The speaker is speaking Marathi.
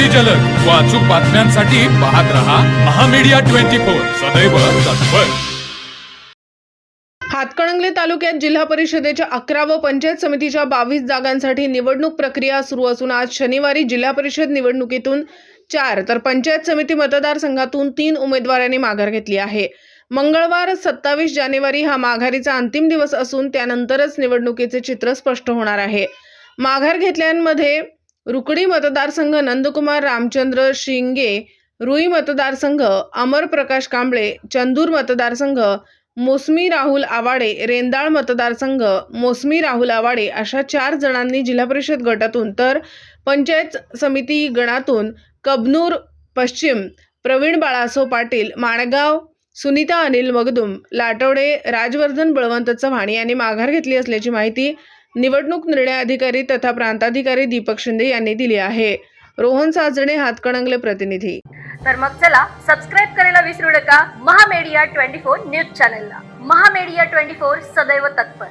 अगदी जलद व अचूक बातम्यांसाठी पाहत रहा महामीडिया ट्वेंटी फोर. सदैव तत्पर. हातकणंगले तालुक्यात जिल्हा परिषदेच्या अकरा व पंचायत समितीच्या बावीस जागांसाठी निवडणूक प्रक्रिया सुरू असून आज शनिवारी जिल्हा परिषद निवडणुकीतून चार तर पंचायत समिती मतदारसंघातून तीन उमेदवारांनी माघार घेतली आहे. मंगळवार सत्तावीस जानेवारी हा माघारीचा अंतिम दिवस असून त्यानंतरच निवडणुकीचे चित्र स्पष्ट होणार आहे. माघार घेतल्यांमध्ये रुकडी मतदारसंघ नंदकुमार रामचंद्र शिंगे रुई मतदारसंघ अमर प्रकाश कांबळे चंदूर मतदारसंघ मोसमी राहुल आवाडे रेंदाळ मतदारसंघ मोसमी राहुल आवाडे अशा चार जणांनी जिल्हा परिषद गटातून तर पंचायत समिती गणातून कबनूर पश्चिम प्रवीण बाळासो पाटील माणगाव सुनीता अनिल मगदुम लाटवडे राजवर्धन बळवंत चव्हाण यांनी माघार घेतली असल्याची माहिती निवडणूक निर्णय अधिकारी तथा प्रांताधिकारी दीपक शिंदे यांनी दिली आहे. रोहन साजणे हातकणंगले प्रतिनिधी. तर मग चला सबस्क्राईब करायला विसरू नका. महामेडिया ट्वेंटी फोर न्यूज चॅनलला. महामेडिया ट्वेंटी फोर सदैव तत्पर.